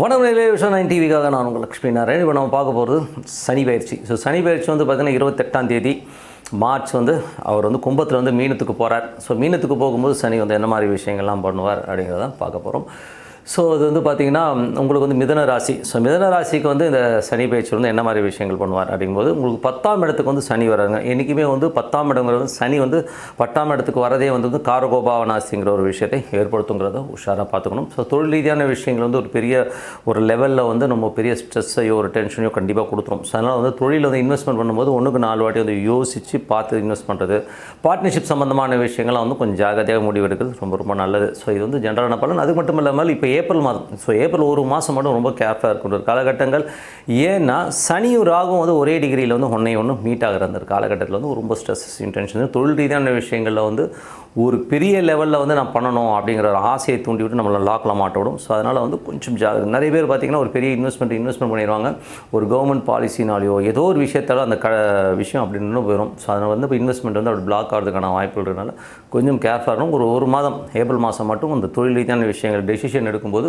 வணக்கம் விஷயம் நைன் டிவிக்காக நான் உங்கள் லக்ஷ்மி நாராயண் இப்போ நம்ம பார்க்க போகிறது சனி பயிற்சி. ஸோ சனி பயிற்சி வந்து பார்த்திங்கன்னா இருபத்தெட்டாம் தேதி மார்ச் வந்து அவர் வந்து கும்பத்தில் வந்து மீனத்துக்கு போகிறார் ஸோ மீனத்துக்கு போகும்போது சனி வந்து என்ன மாதிரி விஷயங்கள்லாம் பண்ணுவார் அப்படிங்கிறத பார்க்க போகிறோம் ஸோ அது வந்து பார்த்திங்கன்னா உங்களுக்கு வந்து மிதன ராசி. ஸோ மிதன ராசிக்கு வந்து இந்த சனி பயிற்சி வந்து என்ன மாதிரி விஷயங்கள் பண்ணுவார் அப்படிங்கும்போது உங்களுக்கு பத்தாம் இடத்துக்கு வந்து சனி வராங்க என்றைக்குமே வந்து பத்தாம் இடங்கிறது வந்து சனி வந்து பத்தாம் இடத்துக்கு வரதே வந்து வந்து காரகோபாவனாசிங்கிற ஒரு விஷயத்தை ஏற்படுத்துங்கிறத உஷாராக பார்த்துக்கணும். ஸோ தொழில் ரீதியான விஷயங்கள் வந்து ஒரு பெரிய ஒரு லெவலில் வந்து நம்ம பெரிய ஸ்ட்ரெஸ்ஸையோ ஒரு டென்ஷனையோ கண்டிப்பாக கொடுத்துரும். ஸோ அதனால் வந்து தொழில் வந்து இன்வெஸ்ட்மெண்ட் பண்ணும்போது ஒன்றுக்கு நாலு வாட்டி வந்து யோசித்து பார்த்து இன்வெஸ்ட் பண்ணுறது பார்ட்னர்ஷிப் சம்மந்தமான விஷயங்கள்லாம் வந்து கொஞ்சம் ஜாகிரதையாக முடிவெடுக்கிறது ரொம்ப ரொம்ப நல்லது. ஸோ இது வந்து ஜென்ரலான பலன். அது மட்டும் இல்லாமல் இப்போ ஏப்ரல் மாதம். ஸோ ஏப்ரல் ஒரு மாதம் மட்டும் ரொம்ப கேர்ஃபுல்லாக இருக்கின்ற காலகட்டங்கள். ஏன்னா சனியும் ராகும் வந்து ஒரே டிகிரியில் வந்து ஒன்றை ஒன்று மீட் ஆகிற அந்த காலகட்டத்தில் வந்து ரொம்ப ஸ்ட்ரெஸ் இன்டென்ஷன் தொழில் ரீதியான விஷயங்களில் வந்து ஒரு பெரிய லெவலில் வந்து நான் பண்ணணும் அப்படிங்கிற ஒரு ஆசையை தூண்டி விட்டு நம்மளை லாக்கில் மாட்ட விடும். ஸோ அதனால் வந்து கொஞ்சம் ஜாகிரதை நிறைய பேர் பார்த்திங்கன்னா ஒரு பெரிய இன்வெஸ்ட்மெண்ட் இன்வெஸ்ட்மெண்ட் பண்ணிடுவாங்க. ஒரு கவர்மெண்ட் பாலிசினாலேயோ ஏதோ ஒரு விஷயத்தால அந்த க விஷயம் அப்படின்னு போயிடும் ஸோ அதனால் வந்து இப்போ இன்வெஸ்ட்மெண்ட் வந்து அப்படி பிளாக் ஆகிறதுக்கான வாய்ப்புகள் கொஞ்சம் கேர்ஃபுல்லாக இருக்கணும். ஒரு ஒரு மாதம் ஏப்ரல் மாதம் மட்டும் அந்த தொழில் ரீதியான விஷயங்கள் டெசிஷன் இருக்கும்போது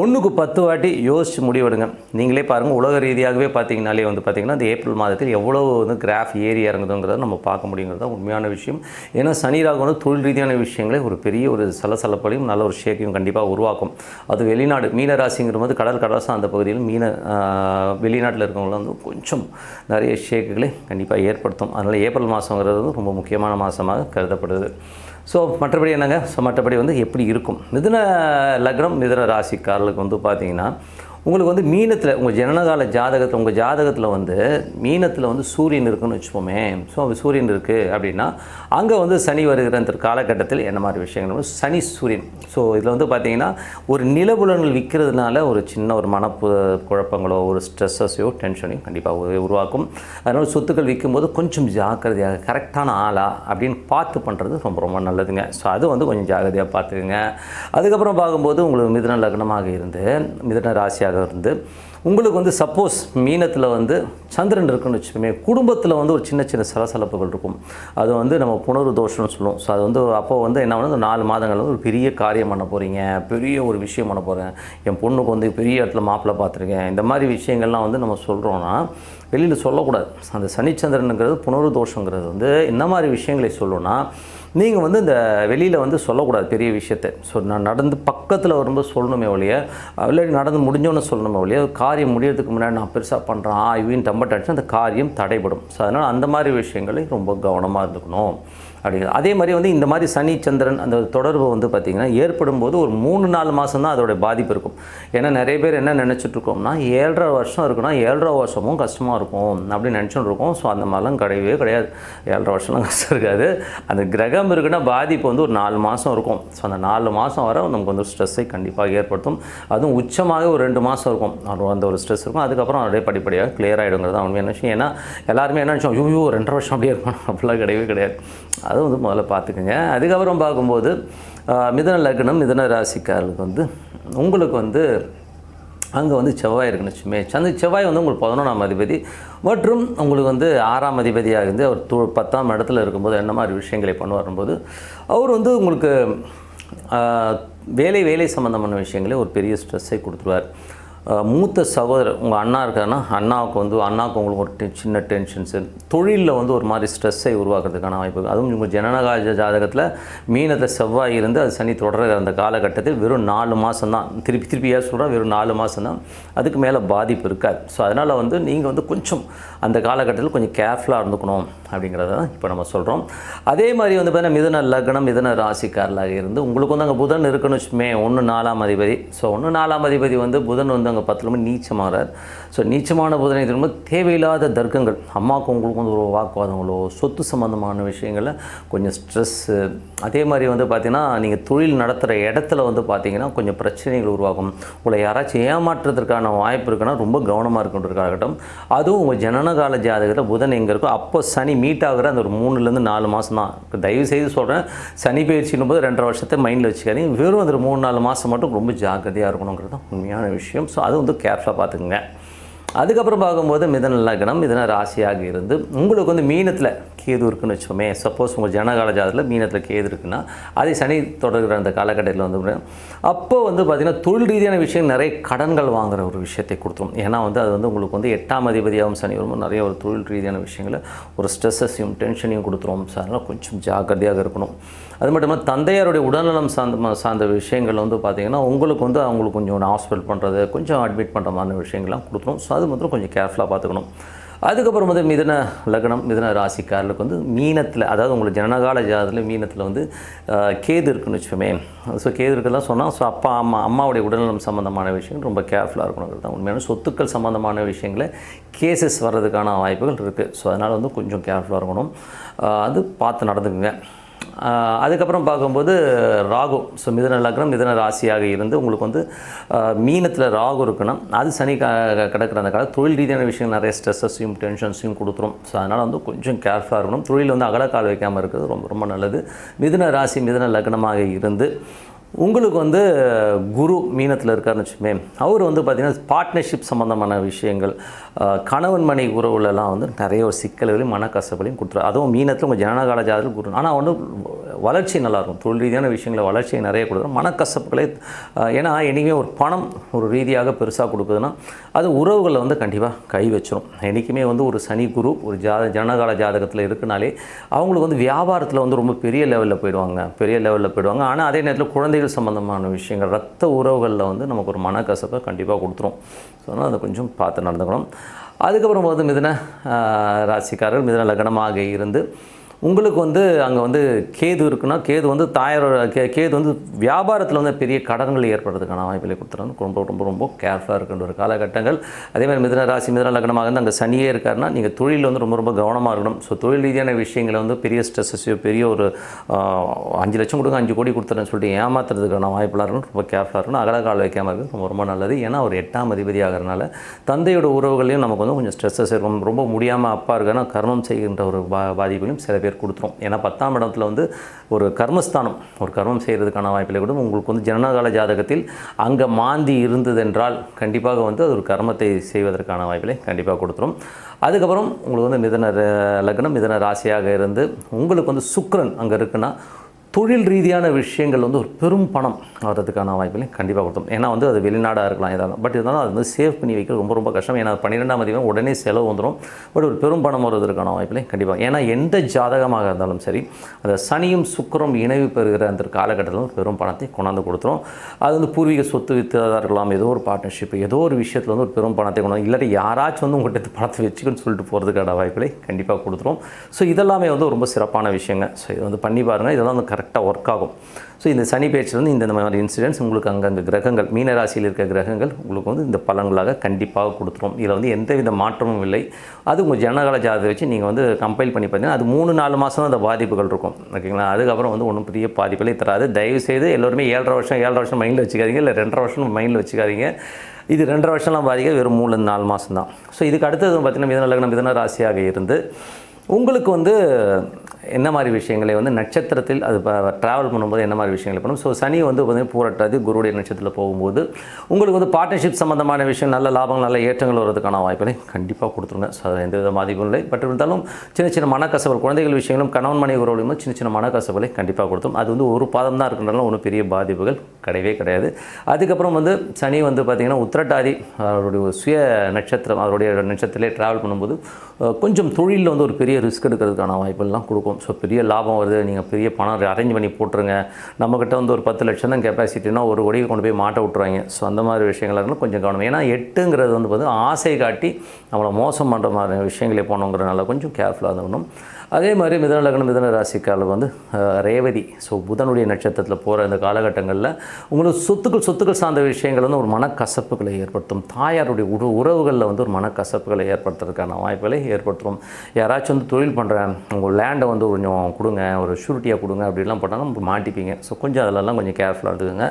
ஒன்றுக்கு பத்து வாட்டி யோசித்து முடிவெடுங்க. நீங்களே பாருங்கள் உலக ரீதியாகவே பார்த்தீங்கனாலே வந்து பார்த்திங்கன்னா இந்த ஏப்ரல் மாதத்தில் எவ்வளோ வந்து கிராஃப் ஏறி இறங்குதுங்கிறத நம்ம பார்க்க முடியுங்கிறது தான் உண்மையான விஷயம். ஏன்னா சனி ராகு வந்து தொழில் ரீதியான விஷயங்களே ஒரு பெரிய ஒரு சலசலப்பலையும் நல்ல ஒரு ஷேக்கையும் கண்டிப்பாக உருவாக்கும். அது வெளிநாடு மீன ராசிங்கிற போது கடல் கடலாசம் அந்த பகுதியில் மீன வெளிநாட்டில் இருக்கவங்கள வந்து கொஞ்சம் நிறைய ஷேக்குகளை கண்டிப்பாக ஏற்படுத்தும். அதனால் ஏப்ரல் மாதங்கிறது ரொம்ப முக்கியமான மாதமாக கருதப்படுது. ஸோ மற்றபடி என்னங்க? ஸோ மற்றபடி வந்து எப்படி இருக்கும்? மிதுன லக்னம் மிதுன ராசிக்காரர்களுக்கு வந்து பார்த்தீங்கன்னா உங்களுக்கு வந்து மீனத்தில் உங்கள் ஜனனகால ஜாதகத்தில் உங்கள் ஜாதகத்தில் வந்து மீனத்தில் வந்து சூரியன் இருக்குன்னு வச்சுப்போமே. ஸோ அது சூரியன் இருக்குது அப்படின்னா அங்கே வந்து சனி வருகிற அந்த காலகட்டத்தில் என்ன மாதிரி விஷயங்கள் சனி சூரியன். ஸோ இதில் வந்து பார்த்தீங்கன்னா ஒரு நிலபுலன்கள் விற்கிறதுனால ஒரு சின்ன ஒரு மனப்பு குழப்பங்களோ ஒரு ஸ்ட்ரெஸ்ஸஸையோ டென்ஷனையும் கண்டிப்பாக உருவாக்கும். அதனால் சொத்துக்கள் விற்கும்போது கொஞ்சம் ஜாக்கிரதையாக கரெக்டான ஆளா அப்படின்னு பார்த்து பண்ணுறது ரொம்ப ரொம்ப நல்லதுங்க. ஸோ அது வந்து கொஞ்சம் ஜாகிரதையாக பார்த்துக்குங்க. அதுக்கப்புறம் பார்க்கும்போது உங்களுக்கு மிதன லக்னமாக இருந்து மிதன ராசியாக இருந்து உங்களுக்கு வந்து சப்போஸ் மீனத்தில் வந்து சந்திரன் இருக்குன்னு வச்சுக்கோமே குடும்பத்தில் வந்து ஒரு சின்ன சின்ன சலசலப்புகள் இருக்கும். அது வந்து நம்ம புணர்வு தோஷம்னு சொல்லுவோம். ஸோ அது வந்து அப்போ வந்து என்ன வந்து நாலு மாதங்கள் வந்து ஒரு பெரிய காரியம் பண்ண போகிறீங்க பெரிய ஒரு விஷயம் பண்ண போகிறேன் என் பொண்ணுக்கு வந்து பெரிய இடத்துல மாப்பிள்ளை பார்த்துருக்கேன். இந்த மாதிரி விஷயங்கள்லாம் வந்து நம்ம சொல்கிறோன்னா வெளியில் சொல்லக்கூடாது. அந்த சனிச்சந்திரனுங்கிறது புணர்வு தோஷங்கிறது வந்து என்ன மாதிரி விஷயங்களை சொல்லணும்னா நீங்கள் வந்து இந்த வெளியில் வந்து சொல்லக்கூடாது பெரிய விஷயத்தை. ஸோ நான் நடந்து பக்கத்தில் வரும்போது சொல்லணுமே ஒழிய இல்லாட்டி நடந்து முடிஞ்சோன்னு சொல்லணுமே ஒழிய காரியம் முடியறதுக்கு முன்னாடி நான் பெருசாக பண்ணுறேன் ஆ இவன் டம்பட் அடிச்சு அந்த காரியம் தடைபடும். ஸோ அதனால் அந்த மாதிரி விஷயங்களை ரொம்ப கவனமாக இருந்துக்கணும். அப்படிங்கிறது. அதே மாதிரி வந்து இந்த மாதிரி சனி சந்திரன் அந்த தொடர்பு வந்து பார்த்திங்கன்னா ஏற்படும் போது ஒரு மூணு நாலு மாதம் தான் அதோடைய பாதிப்பு இருக்கும். ஏன்னா நிறைய பேர் என்ன நினச்சிட்ருக்கோம்னா ஏழரை வருஷம் இருக்குன்னா ஏழரை வருஷமும் கஷ்டமாக இருக்கும் அப்படின்னு நினச்சிட்டு இருக்கோம். ஸோ அந்த மாதிரிலாம் கிடையவே கிடையாது. ஏழரை வருஷம்லாம் கஷ்டம் இருக்காது. அந்த கிரகம் இருக்குன்னா பாதிப்பு வந்து ஒரு நாலு மாதம் இருக்கும். ஸோ அந்த நாலு மாதம் வர நமக்கு வந்து ஸ்ட்ரெஸ்ஸை கண்டிப்பாக ஏற்படுத்தும். அதுவும் உச்சமாக ஒரு ரெண்டு மாதம் இருக்கும். அந்த ஒரு ஸ்ட்ரெஸ் இருக்கும். அதுக்கப்புறம் அப்படியே படிப்படியாக கிளியர் ஆகிடுங்கிறது தான் என்ன விஷயம். ஏன்னா எல்லாருமே என்ன நினச்சோம் ஐயோ ரெண்டரை வருஷம் அப்படியே இருக்கணும். அப்படிலாம் கிடையவே கிடையாது. அதை வந்து முதல்ல பார்த்துக்குங்க. அதுக்கப்புறம் பார்க்கும்போது மிதன லக்னம் மிதன ராசிக்காரர்களுக்கு வந்து உங்களுக்கு வந்து அங்கே வந்து செவ்வாய் இருக்குன்னு வச்சுமே அந்த செவ்வாய் வந்து உங்களுக்கு பதினொன்றாம் அதிபதி மற்றும் உங்களுக்கு வந்து ஆறாம் அதிபதியாக இருந்து அவர் து பத்தாம் இடத்துல இருக்கும்போது என்ன மாதிரி விஷயங்களை பண்ணுவாரும்போது அவர் வந்து உங்களுக்கு வேலை வேலை சம்மந்தமான விஷயங்களே ஒரு பெரிய ஸ்ட்ரெஸ்ஸை கொடுத்துருவார். மூத்த சகோதரர் உங்கள் அண்ணா இருக்காருன்னா அண்ணாவுக்கு வந்து அண்ணாவுக்கு உங்களுக்கு ஒரு சின்ன டென்ஷன்ஸு. தொழிலில் வந்து ஒரு மாதிரி ஸ்ட்ரெஸ்ஸை உருவாக்குறதுக்கான வாய்ப்பு அதுவும் உங்கள் ஜனனகால ஜாதகத்தில் மீனத்தில் செவ்வாய் இருந்து அது சனி தொடர்கிற அந்த காலகட்டத்தில் வெறும் நாலு மாதம் தான். திருப்பி திருப்பி ஏன் சொல்கிறேன் வெறும் நாலு மாதம் தான். அதுக்கு மேலே பாதிப்பு இருக்காது. ஸோ அதனால் வந்து நீங்கள் வந்து கொஞ்சம் அந்த காலகட்டத்தில் கொஞ்சம் கேர்ஃபுல்லாக இருந்துக்கணும் அப்படிங்கிறத தான் இப்போ நம்ம சொல்கிறோம் அதே மாதிரி வந்து பார்த்தீங்கன்னா மிதன லக்னம் மிதன ராசிக்காரலாக இருந்து உங்களுக்கு வந்து அங்கே புதன் இருக்குன்னு வச்சுமே ஒன்று நாலாம் அதிபதி. ஸோ ஒன்று நாலாம் அதிபதி வந்து புதன் வந்து அங்கே பத்தில் நீச்சமாகிறார் ஸோ நீச்சமான புதனை திரும்ப தேவையில்லாத தர்க்கங்கள். அம்மாவுக்கு உங்களுக்கு வந்து ஒரு வாக்குவாதங்களோ சொத்து சம்மந்தமான விஷயங்களில் கொஞ்சம் ஸ்ட்ரெஸ்ஸு அதே மாதிரி வந்து பார்த்திங்கன்னா நீங்கள் தொழில் நடத்துகிற இடத்துல வந்து பார்த்தீங்கன்னா கொஞ்சம் பிரச்சனைகள் உருவாகும். உங்களை யாராச்சும் ஏமாற்றுறதுக்கான வாய்ப்பு இருக்குன்னா ரொம்ப கவனமாக இருக்கின்ற காலகட்டம் அதுவும் உங்கள் ஜனனகால ஜாதகத்தில் புதன் எங்கே இருக்கோ அப்போ சனி மீட் ஆகிற அந்த ஒரு மூணுலேருந்து நாலு மாதம் தான். தயவு செய்து சொல்கிறேன் சனி பயிற்சினும் போது ரெண்டரை வருஷத்தை மைண்டில் வச்சுக்காதீங்க. வெறும் அந்த மூணு நாலு மாதம் மட்டும் ரொம்ப ஜாக்கிரதையாக இருக்கணுங்கிறது தான் உண்மையான விஷயம். ஸோ அது வந்து கேர்ஃபுல்லாக பார்த்துக்குங்க. அதுக்கப்புறம் பார்க்கும்போது மிதன லக்னம் மிதன ராசியாக இருந்து உங்களுக்கு வந்து மீனத்தில் கேது இருக்குன்னு வச்சோமே சப்போஸ் உங்கள் ஜனகால ஜாதத்தில் மீனத்தில் கேது இருக்குன்னா அதை சனி தொடர்கிற அந்த காலகட்டத்தில் வந்து அப்போ வந்து பார்த்திங்கன்னா தொழில் ரீதியான விஷயம் நிறைய கடன்கள் வாங்குற ஒரு விஷயத்தை கொடுத்துரும். ஏன்னா வந்து அது வந்து உங்களுக்கு வந்து எட்டாம் அதிபதியாகவும் சனி வரும்போது நிறைய ஒரு தொழில் ரீதியான விஷயங்களை ஒரு ஸ்ட்ரெஸ்ஸையும் டென்ஷனையும் கொடுத்துரும். சார் அதனால் கொஞ்சம் ஜாக்கிரதையாக இருக்கணும். அது மட்டும் இல்லாமல் தந்தையாருடைய உடல்நலம் சார்ந்த சார்ந்த விஷயங்கள் வந்து பார்த்திங்கன்னா உங்களுக்கு வந்து அவங்களுக்கு கொஞ்சம் ஹாஸ்பிட்டல் பண்ணுறது கொஞ்சம் அட்மிட் பண்ணுற மாதிரி விஷயங்கள்லாம் கொடுத்துரும். ஸோ அது மாத்திரம் கொஞ்சம் கேர்ஃபுல்லாக பார்த்துக்கணும். அதுக்கப்புறம் வந்து மிதன லக்னம் மிதன ராசிக்காரர்களுக்கு வந்து மீனத்தில் அதாவது உங்களுக்கு ஜனகால ஜாதத்தில் மீனத்தில் வந்து கேது இருக்குன்னு வச்சுக்கோமே. ஸோ கேது இருக்குலாம் சொன்னால் ஸோ அப்பா அம்மா அம்மாவுடைய உடல்நலம் சம்மந்தமான விஷயங்கள் ரொம்ப கேர்ஃபுல்லாக இருக்கணுங்கிறது தான் உண்மையான சொத்துக்கள் சம்மந்தமான விஷயங்களை கேசஸ் வர்றதுக்கான வாய்ப்புகள் இருக்குது ஸோ அதனால் வந்து கொஞ்சம் கேர்ஃபுல்லாக இருக்கணும். அது பார்த்து நடந்துக்குங்க. அதுக்கப்புறம் பார்க்கும்போது ராகு. ஸோ மிதன லக்னம் மிதன ராசியாக இருந்து உங்களுக்கு வந்து மீனத்தில் ராகு இருக்குன்னா அது சனி க கிடக்கிற அந்த காலம் தொழில் ரீதியான விஷயம் நிறைய ஸ்ட்ரெஸ்ஸஸையும் டென்ஷன்ஸையும் கொடுத்துரும். ஸோ அதனால் வந்து கொஞ்சம் கேர்ஃபுல்லாக இருக்கணும். தொழில் வந்து அகலக்கால் வைக்காமல் இருக்கிறது ரொம்ப ரொம்ப நல்லது. மிதுன ராசி மிதன லக்னமாக இருந்து உங்களுக்கு வந்து குரு மீனத்தில் இருக்காருன்னு வச்சுமே அவர் வந்து பார்த்திங்கன்னா பார்ட்னர்ஷிப் சம்மந்தமான விஷயங்கள் கணவன் மனை உறவுலலாம் வந்து நிறைய ஒரு சிக்கல்களையும் மனக்கசப்புகளையும் கொடுத்துரு அதுவும் மீனத்தில் உங்கள் ஜனகால ஜாதகத்தில் குரு ஆனால் வந்து வளர்ச்சி நல்லாயிருக்கும். தொழில் ரீதியான விஷயங்களை வளர்ச்சியை நிறைய கொடுக்கும். மனக்கசப்புகளை ஏன்னா என்றைக்குமே ஒரு பணம் ஒரு ரீதியாக பெருசாக கொடுக்குதுன்னா அது உறவுகளை வந்து கண்டிப்பாக கை வச்சிடும் என்றைக்குமே வந்து ஒரு சனி குரு ஒரு ஜாத ஜனகால ஜாதகத்தில் இருக்குனாலே அவங்களுக்கு வந்து வியாபாரத்தில் வந்து ரொம்ப பெரிய லெவலில் போயிடுவாங்க. பெரிய லெவலில் போயிடுவாங்க. ஆனால் அதே நேரத்தில் குழந்தைகள் சம்மந்தமான விஷயங்கள் ரத்த உறவுகளில் வந்து நமக்கு ஒரு மனக்கசப்பை கண்டிப்பாக கொடுத்துரும். ஸோ அதனால் அதை கொஞ்சம் பார்த்து நடந்துக்கணும். அதுக்கப்புறம் வந்து மிதன ராசிக்காரர்கள் மிதன லக்னமாக இருந்து உங்களுக்கு வந்து அங்கே வந்து கேது இருக்குன்னா கேது வந்து தாயாரோட கே கேது வந்து வியாபாரத்தில் வந்து பெரிய கடன்கள் ஏற்படுறதுக்கான வாய்ப்புகளை கொடுத்துறாங்க ரொம்ப ரொம்ப ரொம்ப கேர்ஃபுல்லாக இருக்கின்ற ஒரு காலகட்டங்கள். அதே மாதிரி மிதன ராசி மிதன லக்னமாக இருந்து அங்கே சனியே இருக்காருன்னா நீங்கள் தொழிலில் வந்து ரொம்ப ரொம்ப கவனமாக இருக்கணும். ஸோ தொழில் ரீதியான விஷயங்களை வந்து பெரிய ஸ்ட்ரெஸ்ஸையோ பெரிய ஒரு அஞ்சு லட்சம் கொடுங்க அஞ்சு கோடி கொடுத்துறேன்னு சொல்லிட்டு ஏமாத்துறதுக்கான வாய்ப்புலாம் இருக்கணும். ரொம்ப கேர்ஃபுல்லாக இருக்கணும். அகலக்கால் வைக்காமல் இருக்குது ரொம்ப ரொம்ப நல்லது. ஏன்னா ஒரு எட்டாம் அதிபதி ஆகிறனால தந்தையோட உறவுகளையும் நமக்கு வந்து கொஞ்சம் ஸ்ட்ரெஸ்ஸஸ் இருக்கும் ரொம்ப முடியாமல் அப்பா இருக்கானா கர்மம் செய்கின்ற ஒரு பா பாதிப்புகளையும் சில பேர் கொடுத்துரும். ஏன்னா பத்தாம் இடத்துல வந்து ஒரு கர்மஸ்தானம் ஒரு கர்மம் செய்கிறதுக்கான வாய்ப்பில் கூட உங்களுக்கு வந்து ஜனனகால ஜாதகத்தில் அங்கே மாந்தி இருந்ததென்றால் கண்டிப்பாக வந்து அது ஒரு கர்மத்தை செய்வதற்கான வாய்ப்பில் கண்டிப்பாக கொடுத்துரும். அதுக்கப்புறம் உங்களுக்கு வந்து மிதன லக்னம் மிதன ராசியாக இருந்து உங்களுக்கு வந்து சுக்ரன் அங்கே இருக்குன்னா தொழில் ரீதியான விஷயங்கள் வந்து ஒரு பெரும் பணம் வர்றதுக்கான வாய்ப்புகளையும் கண்டிப்பாக கொடுத்தோம். ஏன்னா வந்து அது வெளிநாடாக இருக்கலாம் ஏதாவது. பட் இருந்தாலும் அது வந்து சேவ் பண்ணி வைக்கிறது ரொம்ப ரொம்ப கஷ்டம். ஏன்னா பன்னிரெண்டாம் அதிபதி உடனே செலவு வந்துடும் பட் ஒரு பெரும் பணம் வருவதற்கான வாய்ப்புகளையும் கண்டிப்பாக ஏன்னா எந்த ஜாதகமாக இருந்தாலும் சரி அந்த சனியும் சுக்கரம் இணைவு பெறுகிற அந்த காலகட்டத்தில் பெரும் பணத்தை கொண்டாந்து கொடுத்துரும். அது வந்து பூர்வீக சொத்து வித்ததாக இருக்கலாம் ஏதோ ஒரு பார்ட்னர்ஷிப் ஏதோ ஒரு விஷயத்தில் வந்து ஒரு பெரும் பணத்தை கொண்டு இல்லாட்டி யாராச்சும் வந்து உங்கள்கிட்ட பணத்தை வச்சுக்கணும்னு சொல்லிட்டு போகிறதுக்கான வாய்ப்புகளை கண்டிப்பாக கொடுத்துரும். ஸோ இதெல்லாமே வந்து ரொம்ப சிறப்பான விஷயங்க. ஸோ இது வந்து பண்ணி பாருங்கள் இதெல்லாம் வந்து கரெக்ட் கரெக்டாக ஒர்க் ஆகும். ஸோ இந்த சனி பேச்சில் வந்து இந்த மாதிரி இன்சிடென்ட்ஸ் உங்களுக்கு அங்கே அந்த கிரகங்கள் மீனராசியில் இருக்கிற இருக்க கிரகங்கள் உங்களுக்கு வந்து இந்த பலன்களாக கண்டிப்பாக கொடுத்துரும். இதில் வந்து எந்தவித மாற்றமும் இல்லை. அது உங்கள் ஜனகால ஜாதகத்தை வச்சு நீங்கள் வந்து கம்பைல் பண்ணி பார்த்தீங்கன்னா அது மூணு நாலு மாதம் அந்த பாதிப்புகள் இருக்கும். ஓகேங்களா? அதுக்கப்புறம் வந்து ஒன்றும் பெரிய பாதிப்புகளே தராது. தயவு செய்து எல்லோருமே ஏழரை வருஷம் ஏழரை வருஷம் மைண்டில் வச்சுக்காதீங்க. இல்லை ரெண்டரை வருஷம் மைண்டில் வச்சுக்காதீங்க. இது ரெண்டரை வருஷம்லாம் பாதிக்க வெறும் மூணு நாலு மாதம் தான் ஸோ இதுக்கு அடுத்தது பார்த்தீங்கன்னா மிதன லக்னம் மிதன ராசியாக இருந்து உங்களுக்கு வந்து என்ன மாதிரி விஷயங்களை வந்து நட்சத்திரத்தில் அது ட்ராவல் பண்ணும்போது என்ன மாதிரி விஷயங்களை பண்ணும்? ஸோ சனி வந்து பார்த்தீங்கன்னா பூரட்டாது குருடைய நட்சத்திரத்தில் போகும்போது உங்களுக்கு வந்து பார்ட்னர்ஷிப் சம்மந்தமான விஷயம் நல்ல லாபங்கள் நல்ல ஏற்றங்கள் வர்றதுக்கான வாய்ப்புகளை கண்டிப்பாக கொடுத்துருங்க. ஸோ எந்த வித பாதிப்பும் இல்லை. பட் இருந்தாலும் சின்ன சின்ன மனக்கசவல் குழந்தைகள் விஷயங்களும் கணவன் மனைவி உறவுகளும் சின்ன சின்ன மனக்கசவலை கண்டிப்பாக கொடுத்துரும். அது வந்து ஒரு பாதம் தான் இருக்கின்றனால ஒன்றும் பெரிய பாதிப்புகள் கிடையவே கிடையாது. அதுக்கப்புறம் வந்து சனி வந்து பார்த்திங்கன்னா உத்திரட்டாதி அவருடைய சுய நட்சத்திரம் அவருடைய நட்சத்திரத்திலே ட்ராவல் பண்ணும்போது கொஞ்சம் தொழிலில் வந்து ஒரு பெரிய ரிஸ்க் எடுக்கிறதுக்கான வாய்ப்பெல்லாம் கொடுக்கும். ஸோ பெரிய லாபம் வருது. நீங்கள் பெரிய பணம் அரேஞ்ச் பண்ணி போட்டுருங்க. நம்மக்கிட்ட வந்து ஒரு பத்து லட்சம் தான் கெப்பாசிட்டினா ஒரு கொடியை கொண்டு போய் மாட்ட விட்ருவாங்க ஸோ அந்த மாதிரி விஷயங்கள் இருந்தாலும் கொஞ்சம் கவனம். ஏன்னா எட்டுங்கிறது வந்து பார்த்தீங்கன்னா ஆசை காட்டி நம்மளை மோசம் பண்ணுற மாதிரி விஷயங்களே போனோங்கிறனால கொஞ்சம் கேர்ஃபுல்லாக இருக்கணும் அதே மாதிரி மிதன லக்னம் மிதன ராசிக்கால வந்து ரேவதி. ஸோ புதனுடைய நட்சத்திரத்தில் போகிற இந்த காலகட்டங்களில் உங்களுக்கு சொத்துக்கள் சொத்துக்கள் சார்ந்த விஷயங்கள் வந்து ஒரு மனக்கசப்புகளை ஏற்படுத்தும். தாயாருடைய உற உறவுகளில் வந்து ஒரு மனக்கசப்புகளை ஏற்படுத்துறதுக்கான வாய்ப்புகளை ஏற்படுத்தும். யாராச்சும் வந்து தொழில் பண்ணுறேன் உங்கள் லேண்டை வந்து கொஞ்சம் கொடுங்க ஒரு ஷூரிட்டியாக கொடுங்க அப்படிலாம் போட்டாலும் மாட்டிப்பீங்க. ஸோ கொஞ்சம் அதிலெல்லாம் கொஞ்சம் கேர்ஃபுல்லாக இருந்துக்குங்க.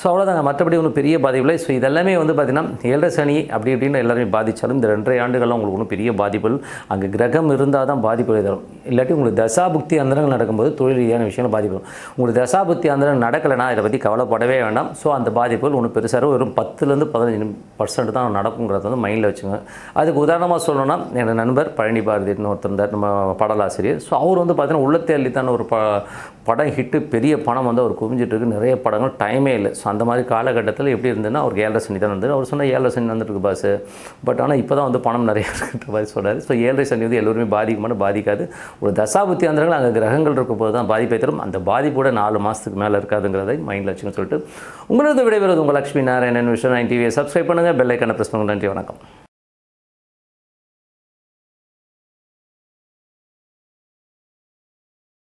ஸோ அவ்வளோதாங்க மற்றபடி ஒன்றும் பெரிய பாதிப்பில்லை ஸோ இதெல்லாமே வந்து பார்த்திங்கன்னா ஏழரை சனி அப்படி இப்படின்னு எல்லாருமே பாதித்தாலும் இந்த ரெண்டரை ஆண்டுகள்லாம் உங்களுக்கு ஒன்றும் பெரிய பாதிப்புகள் அங்கே கிரகம் இருந்தால் தான் பாதிப்புகளை தரும். இல்லாட்டி உங்களுக்கு தசாபுக்தி அந்தரங்கள் நடக்கும்போது தொழில் ரீதியான விஷயங்கள் பாதிப்பு. உங்களுக்கு தசாபுக்தி அந்தரங்கள் நடக்கலைன்னா இதை பற்றி கவலைப்படவே வேண்டாம். ஸோ அந்த பாதிப்புகள் ஒன்று பெருசாக வெறும் பத்துலேருந்து பதினஞ்சு பர்சன்ட் தான் நடக்குங்கிறத வந்து மைண்டில் வச்சுங்க அதுக்கு உதாரணமாக சொல்லணும்னா என்னோட நண்பர் பழனி பாரதின்னு ஒருத்தர் இருந்தார். நம்ம பாடலாசிரியர். ஸோ அவர் வந்து பார்த்தீங்கன்னா உள்ளத்தை அள்ளித்தான ஒரு ப படம் ஹிட்டு பெரிய பணம் வந்து அவர் குவிஞ்சிட்ருக்கு நிறைய படங்கள் டைமே இல்லை. ஸோ அந்த மாதிரி காலகட்டத்தில் எப்படி இருந்ததுன்னா அவருக்கு ஏழரை சனி தான் வந்து அவர் சொன்னால் ஏழரை சனி வந்துருக்கு பாஸ் பட் ஆனால் இப்போ தான் வந்து பணம் நிறைய இருக்குன்ற மாதிரி சொல்கிறாரு ஸோ ஏழரை சனி வந்து எல்லோருமே பாதிக்குமான பாதிக்காது. ஒரு தசாபுத்தி அங்கே கிரகங்கள் இருக்கும் போது தான் பாதிப்பை தரும். அந்த பாதிப்போட நாலு மாதத்துக்கு மேலே இருக்காதுங்கிறதை மைண்டில் வச்சுன்னு சொல்லிட்டு உங்களது விடைபெறுவது உங்கள் லக்ஷ்மி நாராயணன் விஷயம் நைன் டிவியை சப்ஸ்கிரைப் பண்ணுங்கள் பெல்லைக்கான ஐக்கானை ப்ரெஸ் பண்ணுங்கள் நன்றி வணக்கம்.